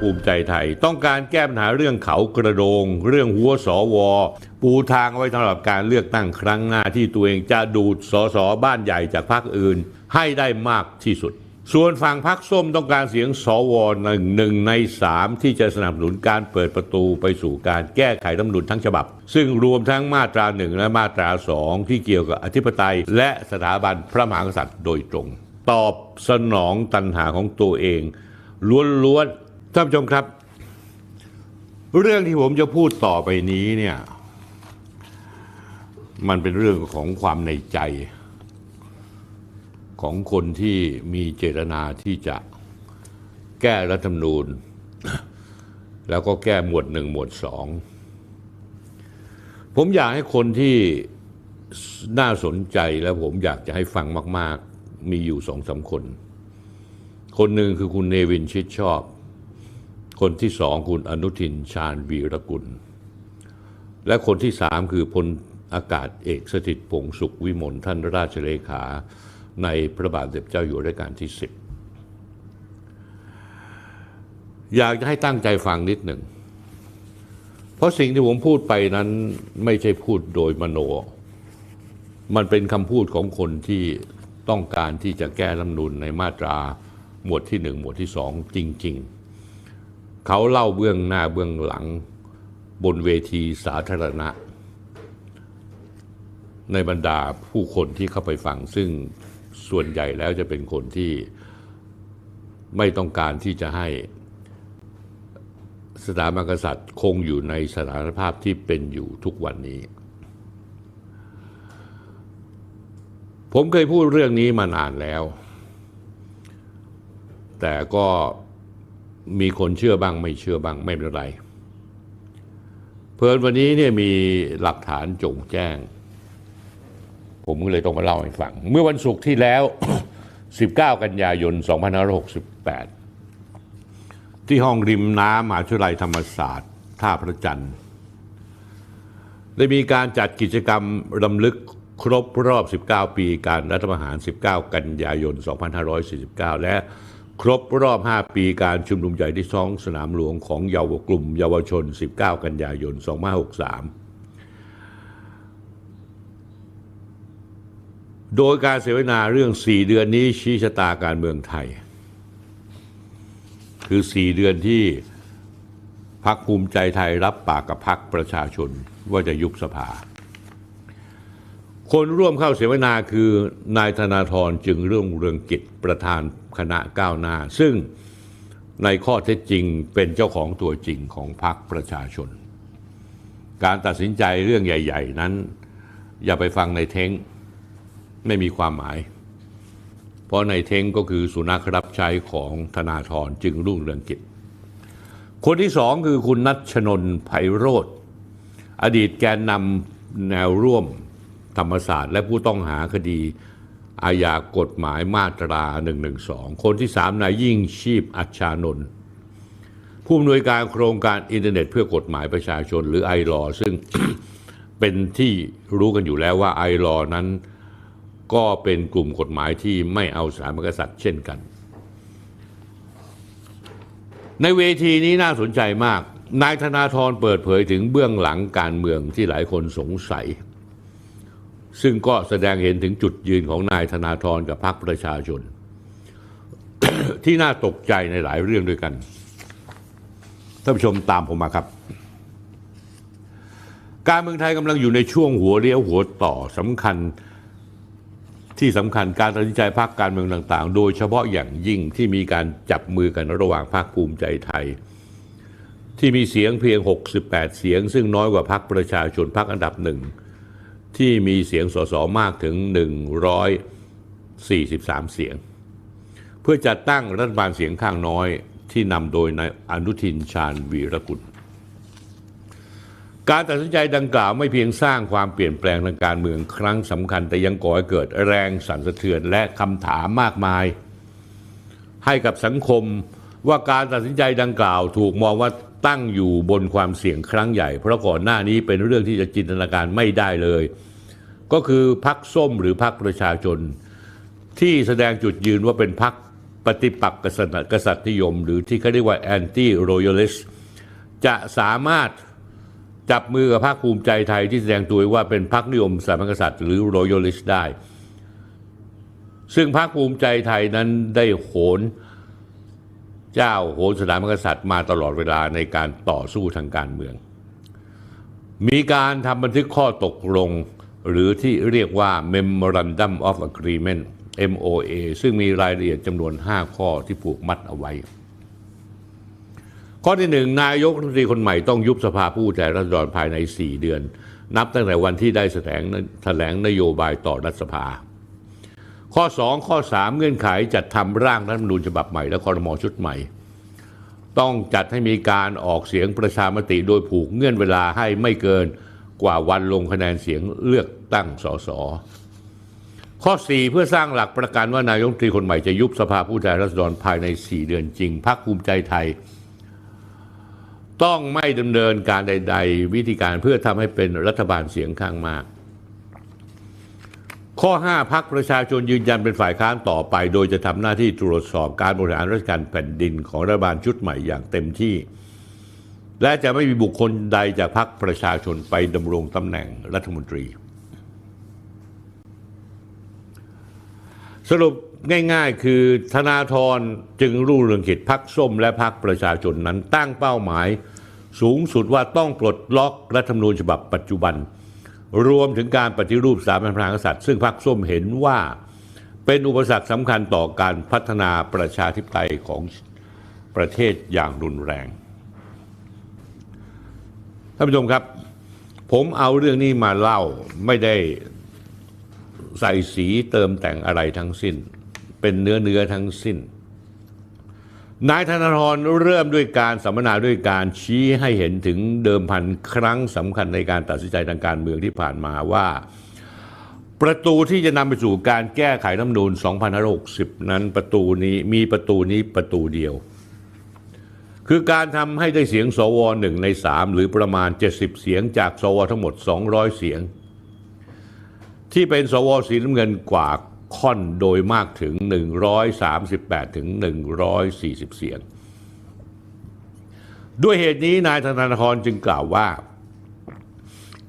ภูมิใจไทย ต้องการแก้ปัญหาเรื่องเขากระโดง เรื่องหัวสวปูทางไว้สำหรับการเลือกตั้งครั้งหน้าที่ตัวเองจะดูดสสบ้านใหญ่จากพรรคอื่น ให้ได้มากที่สุด ส่วนฝั่งพรรคส้มต้องการเสียงสวหนึ่งหนึ่งในสามที่จะสนับสนุนการเปิดประตูไปสู่การแก้ไขรัฐมนูญทั้งฉบับ ซึ่งรวมทั้งมาตราหนึ่งและมาตราสองที่เกี่ยวกับอธิปไตย และสถาบันพระมหากษัตริย์โดยตรง ตอบสนองตันหาของตัวเองล้วนๆ ท่านผู้ชมครับ เรื่องที่ผมจะพูดต่อไปนี้เนี่ย มันเป็นเรื่องของความในใจ ของคนที่มีเจตนาที่จะแก้รัฐธรรมนูญ แล้วก็แก้หมวดหนึ่งหมวดสองผมอยากให้คนที่น่าสนใจแล้วผมอยากจะให้ฟังมาก ๆ มีอยู่สองสามคน คนหนึ่งคือคุณเนวินชิดชอบ คนที่สองคุณอนุทินชาญวีรกุล และคนที่สามคือพลอากาศเอกสถิตพงสุขวิมลท่านราชเลขา ในพระบาทเด็จเจ้าอยู่หัวรัชกาลที่สิบอยากจะให้ตั้งใจฟังนิดหนึ่ง เพราะสิ่งที่ผมพูดไปนั้นไม่ใช่พูดโดยมโน มันเป็นคำพูดของคนที่ต้องการที่จะแก้รัฐมนูญในมาตราหมวดที่หนึ่งหมวดที่สองจริง ๆ เขาเล่าเบื้องหน้าเบื้องหลังบนเวทีสาธารณะ ในบรรดาผู้คนที่เข้าไปฟัง ซึ่งส่วนใหญ่แล้วจะเป็นคนที่ไม่ต้องการที่จะให้สถาบันกษัตริย์คงอยู่ในสถานภาพที่เป็นอยู่ทุกวันนี้ ผมเคยพูดเรื่องนี้มานานแล้ว แต่ก็ มีคนเชื่อบ้างไม่เชื่อบ้างไม่เป็นไร เพลินวันนี้เนี่ยมีหลักฐานจงแจ้ง ผมก็เลยต้องมาเล่าให้ฟัง เมื่อวันศุกร์ที่แล้ว 19 กันยายน 2568 ที่ห้องริมน้ำมหาวิทยาลัยธรรมศาสตร์ท่าพระจันทร์ ได้มีการจัดกิจกรรมรำลึกครบรอบ 19 ปีการรัฐประหาร 19 กันยายน 2549 และ ครบรอบ 5 ปีการชุมนุมใหญ่ที่ท้องสนามหลวงของเยาวกลุ่ม เยาวชน 19 กันยายน 2563 โดยการเสวนาเรื่อง 4 เดือนนี้ชี้ชะตาการเมืองไทย คือ 4 เดือนที่พักภูมิใจไทยรับปากกับพักประชาชนว่าจะยุบสภา คนร่วมเข้าเสวนาคือนายธนาธรจึงเรื่องเรืองกิจประธานคณะก้าวหน้า ซึ่งในข้อเท็จจริงเป็นเจ้าของตัวจริงของพรรคประชาชน การตัดสินใจเรื่องใหญ่ ๆ นั้น อย่าไปฟังในเท้งไม่มีความหมาย เพราะในเท้งก็คือสุนัขรับใช้ของธนาธรจึงรุ่งเรืองกิจ คนที่สองคือคุณนัชชนนไพโรธอดีตแกนนำแนวร่วม ธรรมศาสตร์ และผู้ต้องหาคดี อาญากฎหมายมาตรา 112 คนที่สามนายยิ่งชีพอัชชานนท์ผู้อำนวยการโครงการอินเทอร์เน็ต เพื่อกฎหมายประชาชนหรือไอรอซึ่งเป็นที่รู้กันอยู่แล้วว่าไอรอนั้นก็เป็นกลุ่มกฎหมายที่ไม่เอาสาบันกษัตริย์เช่นกัน ในเวทีนี้น่าสนใจมาก นายธนาธรเปิดเผยถึงเบื้องหลังการเมืองที่หลายคนสงสัย ซึ่งก็แสดงเห็นถึงจุดยืนของนายธนาธรกับพรรคประชาชน ที่น่าตกใจในหลายเรื่องด้วยกันท่านผู้ชมตามผมมาครับ การเมืองไทยกำลังอยู่ในช่วงหัวเลี้ยวหัวต่อสำคัญที่สำคัญการตัดสินใจพรรคการเมืองต่างๆ โดยเฉพาะอย่างยิ่งที่มีการจับมือกันระหว่างพรรคภูมิใจไทย ที่มีเสียงเพียง 68 เสียง ซึ่งน้อยกว่าพรรคประชาชนพรรคอันดับหนึ่ง ที่มีเสียงสสมากถึง 143 เสียง เพื่อจัดตั้งรัฐบาลเสียงข้างน้อยที่นำโดยนายอนุทินชาญวีรกุล การตัดสินใจดังกล่าวไม่เพียงสร้างความเปลี่ยนแปลงทางการเมืองครั้งสำคัญ แต่ยังก่อให้เกิดแรงสั่นสะเทือนและคำถามมากมาย ให้กับสังคมว่าการตัดสินใจดังกล่าวถูกมองว่า ตั้งอยู่บนความเสี่ยงครั้งใหญ่ เพราะก่อนหน้านี้เป็นเรื่องที่จะจินตนาการไม่ได้เลย ก็คือพักส้มหรือพักประชาชน ที่แสดงจุดยืนว่าเป็นพักปฏิปักษ์กษัตริย์กษัตริย์นิยม หรือที่เขาเรียกว่า anti royalist จะสามารถจับมือกับพรรคภูมิใจไทยที่แสดงตัวว่าเป็นพรรคนิยมสาบันกษัตริย์หรือ royalist ได้ ซึ่งพรรคภูมิใจไทยนั้นได้โหน เจ้าโหนสถาบันกษัตริย์มาตลอดเวลาในการต่อสู้ทางการเมือง มีการทำบันทึกข้อตกลง หรือที่เรียกว่า Memorandum of Agreement MOA ซึ่งมีรายละเอียดจำนวน 5 ข้อที่ผูกมัดเอาไว้ ข้อที่หนึ่งนายกรัฐมนตรีคนใหม่ต้องยุบสภาผู้แทนราษฎรภายใน 4 เดือน นับตั้งแต่วันที่ได้แสดงแถลงนโยบายต่อรัฐสภา ข้อ 2 ข้อ 3 เงื่อนไขจัดทำร่างรัฐธรรมนูญฉบับใหม่และคอรมอชุดใหม่ ต้องจัดให้มีการออกเสียงประชามติโดยผูกเงื่อนเวลาให้ไม่เกินกว่าวันลงคะแนนเสียงเลือกตั้งสสข้อ 4 เพื่อสร้างหลักประกันว่านายกรัฐมนตรีคนใหม่จะยุบสภาผู้แทนราษฎรภายใน 4 เดือนจริงพรรคภูมิใจไทย ต้องไม่ดำเนินการใด ๆ วิธีการเพื่อทำให้เป็นรัฐบาลเสียงข้างมาก ข้อ 5พักประชาชนยืนยันเป็นฝ่ายค้านต่อไป โดยจะทำหน้าที่ตรวจสอบการบริหารราชการแผ่นดินของรัฐบาลชุดใหม่อย่างเต็มที่ และจะไม่มีบุคคลใดจากพักประชาชนไปดำรงตำแหน่งรัฐมนตรี สรุปง่ายๆ คือธนาธรจึงรุ่งเรืองกิจพักส้มและพักประชาชนนั้นตั้งเป้าหมาย สูงสุดว่าต้องปลดล็อกรัฐธรรมนูญฉบับปัจจุบัน รวมถึงการปฏิรูปสถาบันพระมหากษัตริย์ซึ่งพรรคส้มเห็นว่าเป็นอุปสรรคสำคัญต่อการพัฒนาประชาธิปไตยของประเทศอย่างรุนแรงท่านผู้ชมครับ ผมเอาเรื่องนี้มาเล่าไม่ได้ใส่สีเติมแต่งอะไรทั้งสิ้น เป็นเนื้อเนื้อทั้งสิ้น นายธนาธรเริ่มด้วยการสัมมนาด้วยการชี้ให้เห็นถึงเดิมพันครั้งสำคัญในการตัดสินใจทางการเมืองที่ผ่านมาว่า ประตูที่จะนำไปสู่การแก้ไขรัฐธรรมนูญ2560 นั้นประตูนี้มีประตูนี้ประตูเดียว คือการทำให้ได้เสียงสวหนึ่งในสามหรือประมาณ 70 เสียงจากสวทั้งหมด 200 เสียง ที่เป็นสวสีน้ำเงินกว่า ค่อนโดยมากถึง 138 ถึง 140 เสียง ด้วยเหตุนี้นายธนาธรจึงกล่าวว่า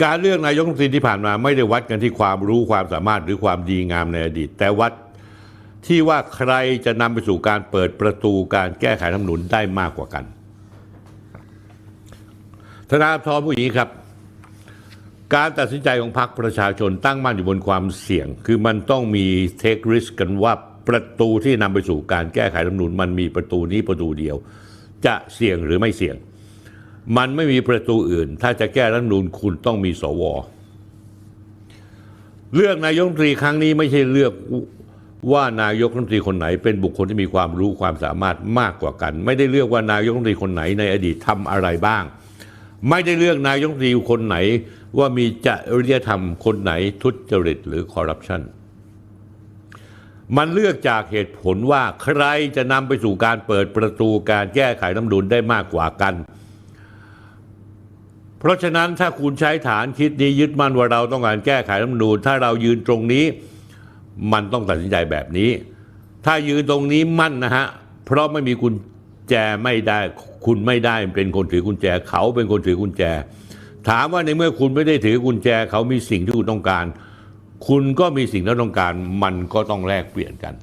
การเลือกนายกรัฐมนตรีที่ผ่านมาไม่ได้วัดกันที่ความรู้ความสามารถหรือความดีงามในอดีต แต่วัดที่ว่าใครจะนำไปสู่การเปิดประตูการแก้ไขรัฐมนูญได้มากกว่ากัน ธนาธรผู้หญิงครับ การตัดสินใจของพรรคประชาชนตั้งมั่นอยู่บนความเสี่ยง คือมันต้องมีเทคริสกันว่าประตูที่นำไปสู่การแก้ไขรัฐมนูญมันมีประตูนี้ประตูเดียว จะเสี่ยงหรือไม่เสี่ยง มันไม่มีประตูอื่น ถ้าจะแก้รัฐมนูญคุณต้องมีสวเลือกนายกรัฐมนตรีครั้งนี้ไม่ใช่เลือกว่านายกรัฐมนตรีคนไหน เป็นบุคคลที่มีความรู้ความสามารถมากกว่ากัน ไม่ได้เลือกว่านายกรัฐมนตรีคนไหนในอดีตทำอะไรบ้าง ไม่ได้เลือกนายกรัฐมนตรีคนไหน ว่ามีจริยธรรมคนไหนทุจริตหรือคอร์รัปชันมันเลือกจากเหตุผลว่าใครจะนำไปสู่การเปิดประตูการแก้ไขรัฐธรรมนูญได้มากกว่ากัน เพราะฉะนั้นถ้าคุณใช้ฐานคิดนี้ยึดมั่นว่าเราต้องการแก้ไขรัฐธรรมนูญถ้าเรายืนตรงนี้ มันต้องตัดสินใจแบบนี้ ถ้ายืนตรงนี้มั่นนะฮะเพราะไม่มีกุญแจไม่ได้คุณไม่ได้เป็นคนถือกุญแจเขาเป็นคนถือกุญแจ ถามว่าในเมื่อคุณไม่ได้ถือกุญแจเขามีสิ่งที่คุณต้องการ คุณก็มีสิ่งที่ต้องการ มันก็ต้องแลกเปลี่ยนกัน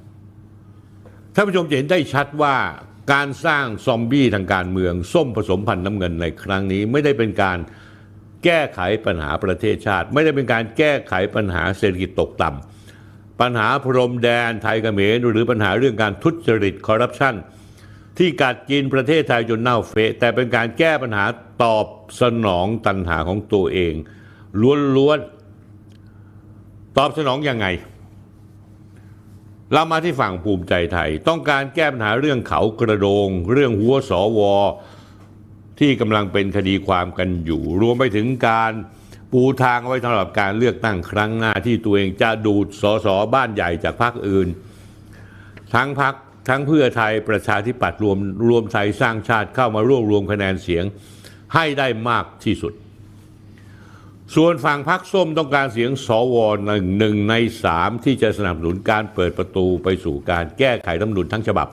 ท่านผู้ชมจะเห็นได้ชัดว่าการสร้างซอมบี้ทางการเมือง ส้มผสมพันธุ์น้ำเงินในครั้งนี้ ไม่ได้เป็นการแก้ไขปัญหาประเทศชาติ ไม่ได้เป็นการแก้ไขปัญหาเศรษฐกิจตกต่ำปัญหาพรมแดนไทยเขมรหรือปัญหาเรื่องการทุจริตคอร์รัปชัน ที่กัดกินประเทศไทยจนเน่าเฟะ แต่เป็นการแก้ปัญหาตอบสนองตัณหาของตัวเอง ล้วนๆ ตอบสนองยังไง เรามาที่ฝั่งภูมิใจไทย ต้องการแก้ปัญหาเรื่องเขากระโดง เรื่องหัวสวที่กำลังเป็นคดีความกันอยู่ รวมไปถึงการปูทางไว้สำหรับการเลือกตั้งครั้งหน้าที่ตัวเองจะดูดสสบ้านใหญ่จากพรรคอื่น ทั้งพรรค ทั้งเพื่อไทยประชาธิปัตย์รวมรวมไทยสร้างชาติเข้ามาร่วมรวมคะแนนเสียงให้ได้มากที่สุด ส่วนฝั่งพรรคส้มต้องการเสียงสวหนึ่งหนึ่งในสามที่จะสนับสนุนการเปิดประตูไปสู่การแก้ไขรัฐมนูญทั้งฉบับ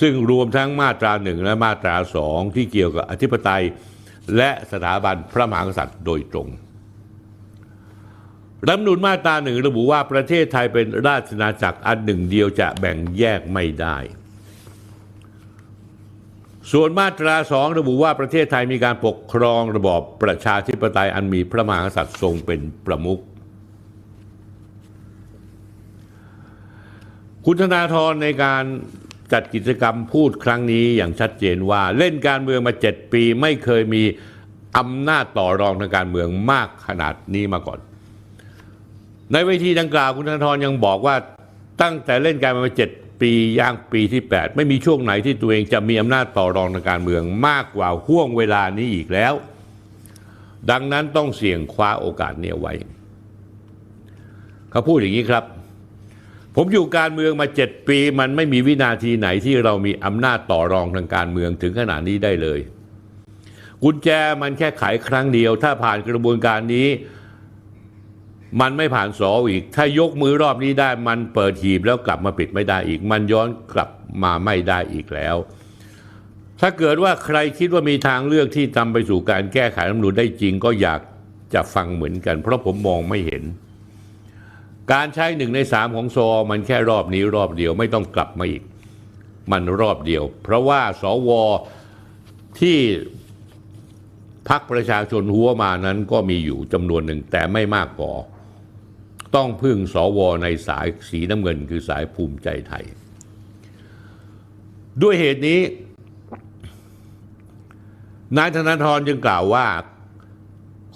ซึ่งรวมทั้งมาตราหนึ่งและมาตราสองที่เกี่ยวกับอธิปไตย และสถาบันพระมหากษัตริย์โดยตรง รัฐมนูญมาตราหนึ่งระบุว่าประเทศไทยเป็นราชอาณาจักรอันหนึ่งเดียวจะแบ่งแยกไม่ได้ ส่วนมาตราสองระบุว่าประเทศไทยมีการปกครองระบอบประชาธิปไตยอันมีพระมหากษัตริย์ทรงเป็นประมุขคุณธนาธรในการจัดกิจกรรมพูดครั้งนี้อย่างชัดเจนว่าเล่นการเมืองมาเจ็ดปีไม่เคยมีอำนาจต่อรองทางการเมืองมากขนาดนี้มาก่อน ในเวทีดังกล่าวคุณธนาธรยังบอกว่าตั้งแต่เล่นการเมืองมาเจ็ดปีย่างปีที่ 8 ไม่มีช่วงไหนที่ตัวเองจะมีอำนาจต่อรองทางการเมืองมากกว่าห่วงเวลานี้อีกแล้ว ดังนั้นต้องเสี่ยงคว้าโอกาสนี้ไว้ เขาพูดอย่างนี้ครับ ผมอยู่การเมืองมาเจ็ดปี มันไม่มีวินาทีไหนที่เรามีอำนาจต่อรองทางการเมืองถึงขนาดนี้ได้เลย กุญแจมันแค่ไขครั้งเดียว ถ้าผ่านกระบวนการนี้ มันไม่ผ่านสออีก ถ้ายกมือรอบนี้ได้มันเปิดหีบแล้วกลับมาปิดไม่ได้อีก มันย้อนกลับมาไม่ได้อีกแล้ว ถ้าเกิดว่าใครคิดว่ามีทางเลือกที่นำไปสู่การแก้ไขรัฐมนูญได้จริงก็อยากจะฟังเหมือนกัน เพราะผมมองไม่เห็น การใช้หนึ่งในสามของซอมันแค่รอบนี้รอบเดียวไม่ต้องกลับมาอีก มันรอบเดียว เพราะว่าสวอที่พักประชาชนหัวมานั้นก็มีอยู่จำนวนหนึ่งแต่ไม่มากพอ ต้องพึ่งสวในสายสีน้ำเงินคือสายภูมิใจไทย ด้วยเหตุนี้ นายธนาธรจึงกล่าวว่า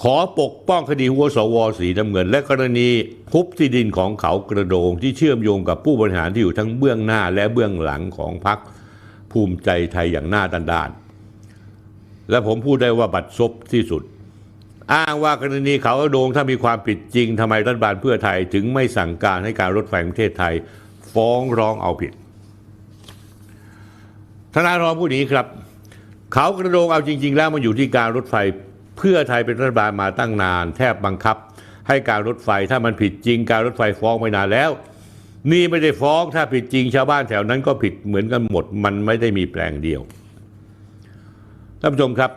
ขอปกป้องคดีหัวสวสีน้ำเงิน และกรณีฮุบที่ดินของเขากระโดงที่เชื่อมโยงกับผู้บริหารที่อยู่ทั้งเบื้องหน้าและเบื้องหลังของพรรคภูมิใจไทยอย่างหน้าด้านและผมพูดได้ว่าบัดซบที่สุด อ้างว่ากรณีเขากระโดงถ้ามีความผิดจริงทำไมรัฐบาลเพื่อไทย ถึงไม่สั่งการให้การรถไฟประเทศไทย ฟ้องร้องเอาผิดธนาธรพูดอย่างนี้ครับ เขากระโดงเอาจริง ๆ แล้วมันอยู่ที่การรถไฟเพื่อไทยเป็นรัฐบาลมาตั้งนาน แทบบังคับ ให้การรถไฟถ้ามันผิดจริง การรถไฟฟ้องไปนานแล้ว นี่ไม่ได้ฟ้องถ้าผิดจริงชาวบ้านแถวนั้นก็ผิดเหมือนกันหมด มันไม่ได้มีแปลงเดียวท่านผู้ชมครับ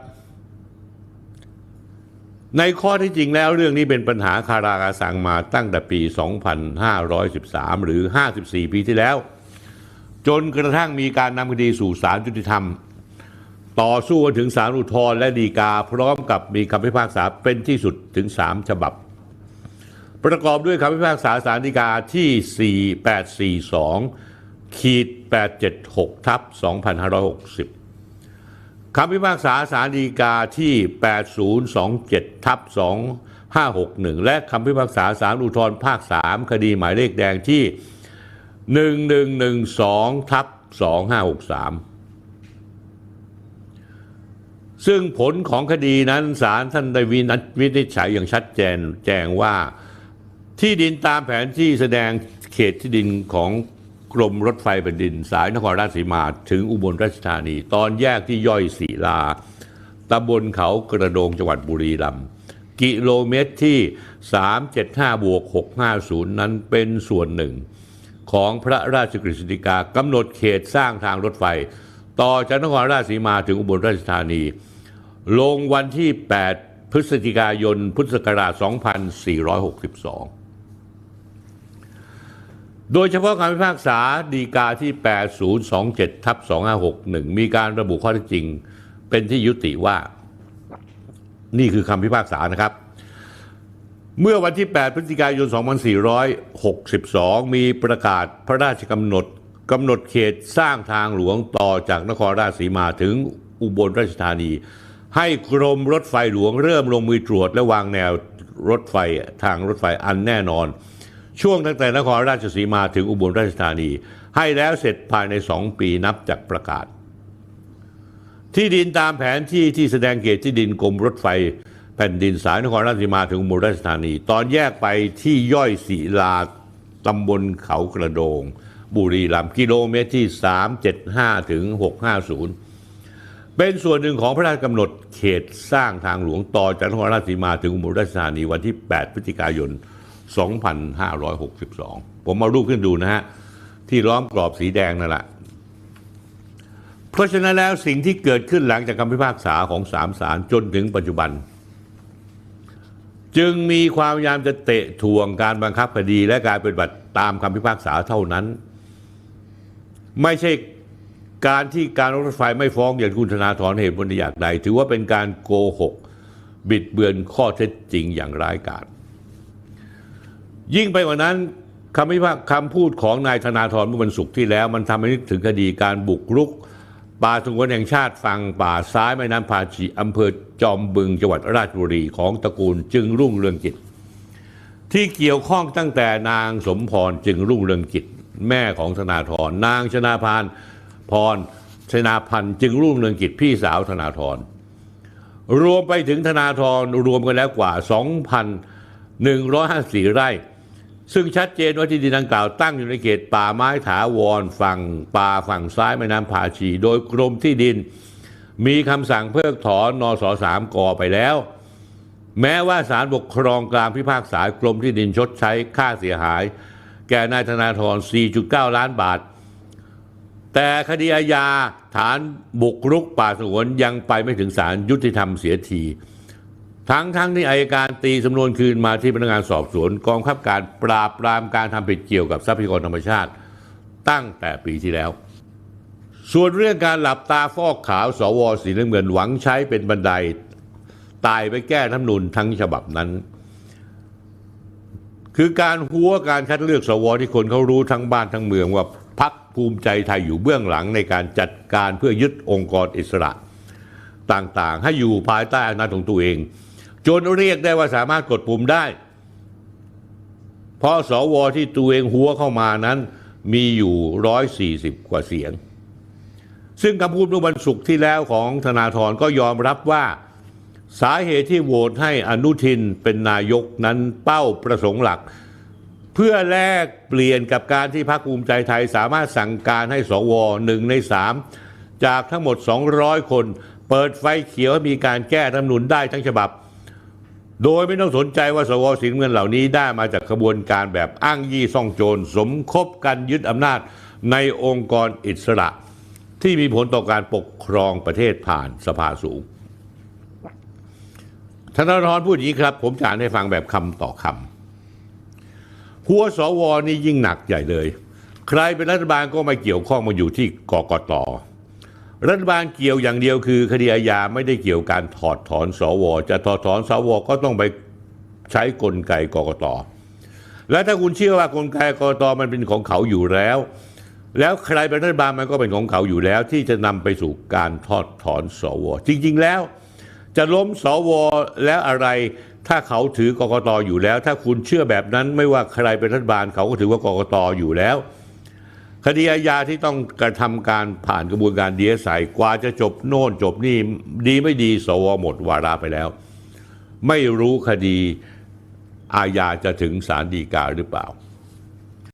ในข้อที่จริงแล้วเรื่องนี้เป็นปัญหาคาราคาสังมาตั้งแต่ปี 2513 หรือ 54 ปีที่แล้ว จนกระทั่งมีการนำคดีสู่ศาลยุติธรรม ต่อสู้กันถึงศาลอุทธรณ์และฎีกา พร้อมกับมีคำพิพากษาเป็นที่สุดถึง 3 ฉบับ ประกอบด้วยคำพิพากษาศาลฎีกาที่ 4842ขีด876ทับ2560 คำพิพากษาศาลฎีกาที่ 8027 ทับ 2561 และคำพิพากษาศาลอุทธรภาค 3 คดีหมายเลขแดงที่ 1112 ทับ 2563 ซึ่งผลของคดีนั้นศาลท่านได้วินวินิจฉัยอย่างชัดเจนแจ้งว่าที่ดินตามแผนที่แสดงเขตที่ดินของ กรมรถไฟแผ่นดิน สายนครราชสีมาถึงอุบลราชธานี ตอนแยกที่ย่อยสีลาตำบลเขากระโดงจังหวัดบุรีรัมย์กิโลเมตรที่ 375บวก650 นั้นเป็นส่วนหนึ่ง ของพระราชกฤษฎีกากำหนดเขตสร้างทางรถไฟ ต่อจากนครราชสีมาถึงอุบลราชธานี ลงวันที่ 8 พฤศจิกายนพุทธศักราช 2462 โดยเฉพาะคำพิพากษาดีกาที่ 8027ทับ2561 มีการระบุข้อเท็จจริง เป็นที่ยุติว่า นี่คือคำพิพากษานะครับ เมื่อวันที่ 8 พฤศจิกายน 2462 มีประกาศพระราชกำหนดกำหนดเขตสร้างทางหลวงต่อจากนครราชสีมาถึงอุบลราชธานี ให้กรมรถไฟหลวงเริ่มลงมือตรวจและวางแนวรถไฟทางรถไฟอันแน่นอน ช่วงตั้งแต่นครราชสีมาถึงอุบลราชธานี ให้แล้วเสร็จภายใน2ปีนับจากประกาศ ที่ดินตามแผนที่ที่แสดงเขตที่ดินกรมรถไฟ แผ่นดินสายนครราชสีมาถึงอุบลราชธานี ตอนแยกไปที่ย่อยศิลาตำบลเขากระโดง บุรีรัมย์กิโลเมตรที่ 375 ถึง 650 เป็นส่วนหนึ่งของพระราชกำหนดเขตสร้างทางหลวงต่อจากนครราชสีมาถึงอุบลราชธานีวันที่ 8 พฤศจิกายน 2562 ผมมารูปขึ้นดูนะฮะ ที่ล้อมกรอบสีแดงนั่นแหละ เพราะฉะนั้นแล้วสิ่งที่เกิดขึ้นหลังจากคำพิพากษาของสามศาลจนถึงปัจจุบัน จึงมีความพยายามจะเตะทวงการบังคับคดีและการปฏิบัติตามคำพิพากษาเท่านั้น ไม่ใช่การที่การรถไฟไม่ฟ้องอย่างคุณธนาธรเหตุผลอย่างใด ถือว่าเป็นการโกหก บิดเบือนข้อเท็จจริงอย่างร้ายกาจ ยิ่งไปกว่านั้นคำพิพากคำพูดของนายธนาธรเมื่อวันศุกร์ที่แล้ว มันทำให้นึกถึงคดีการบุกรุก ป่าสงวนแห่งชาติฝั่งป่าซ้ายแม่น้ำพาชีอำเภอจอมบึงจังหวัดราชบุรีของตระกูลจึงรุ่งเรืองกิจ ที่เกี่ยวข้องตั้งแต่นางสมพรจึงรุ่งเรืองกิจ แม่ของธนาธรนางชนาพานพรชนาพันธ์จึงรุ่งเรืองกิจพี่สาวธนาธรรวมไปถึงธนาธรรวมกันแล้วกว่า 2,154 ไร่ ซึ่งชัดเจนว่าที่ดินดังกล่าวตั้งอยู่ในเขตป่าไม้ถาวรฝั่งป่าฝั่งซ้ายแม่น้ำผาชี โดยกรมที่ดิน มีคำสั่งเพิกถอนนสสามกอไปแล้ว แม้ว่าศาลปกครองกลางพิพากษากรมที่ดินชดใช้ค่าเสียหาย แก่นายธนาธร 4.9 ล้านบาท แต่คดีอาญาฐานบุกรุกป่าสงวนยังไปไม่ถึงศาลยุติธรรมเสียที ทั้งทั้งที่อายการตีสำนวนคืนมาที่พนักงานสอบสวนกองคับการปราบปรามการทำผิดเกี่ยวกับทรัพยากรธรรมชาติ ตั้งแต่ปีที่แล้ว ส่วนเรื่องการหลับตาฟอกขาวสวสีน้ำเงินหวังใช้เป็นบันไดตายไปแก้รัฐธรรมนูญทั้งฉบับนั้น คือการหัวการคัดเลือกสวที่คนเขารู้ทั้งบ้านทั้งเมืองว่าพักภูมิใจไทยอยู่เบื้องหลังในการจัดการเพื่อยึดองค์กรอิสระ ต่างๆ ให้อยู่ภายใต้อำนาจของตัวเอง จนเรียกได้ว่าสามารถกดปุ่มได้ เพราะสวที่ตัวเองหัวเข้ามานั้นมีอยู่ 140 กว่าเสียง ซึ่งคำพูดเมื่อวันศุกร์ที่แล้วของธนาธรก็ยอมรับว่า สาเหตุที่โหวตให้อนุทินเป็นนายกนั้นเป้าประสงค์หลัก เพื่อแลกเปลี่ยนกับการที่พรรคภูมิใจไทยสามารถสั่งการให้สวหนึ่งในสามจากทั้งหมด 200 คน เปิดไฟเขียวให้มีการแก้รัฐธรรมนูญได้ทั้งฉบับ โดยไม่ต้องสนใจว่าสวสีน้ำเงินเหล่านี้ได้มาจากขบวนการแบบอ้างยี่ซ่องโจรสมคบกันยึดอำนาจในองค์กรอิสระ ที่มีผลต่อการปกครองประเทศผ่านสภาสูงธนาธรพูดอย่างนี้ครับ ผมจะอ่านให้ฟังแบบคำต่อคำหัวสวนี่ยิ่งหนักใหญ่เลย ใครเป็นรัฐบาลก็ไม่เกี่ยวข้องมาอยู่ที่กกต รัฐบาลเกี่ยวอย่างเดียวคือคดีอาญาไม่ได้เกี่ยวการถอดถอนสว จะถอดถอนสวก็ต้องไปใช้กลไกกกตและถ้าคุณเชื่อว่ากลไกกกตมันเป็นของเขาอยู่แล้ว แล้วใครเป็นรัฐบาลมันก็เป็นของเขาอยู่แล้ว ที่จะนำไปสู่การทอดถอนสว จริง ๆ แล้ว จะล้มสวแล้วอะไรถ้าเขาถือกกตอยู่แล้ว ถ้าคุณเชื่อแบบนั้นไม่ว่าใครเป็นรัฐบาลเขาก็ถือว่ากกตอยู่แล้ว คดีอาญาที่ต้องกระทำการผ่านกระบวนการดีเอสไอกว่าจะจบโน่นจบนี่ดีไม่ดีสวหมดวาระไปแล้ว ไม่รู้คดีอาญาจะถึงศาลฎีกาหรือเปล่า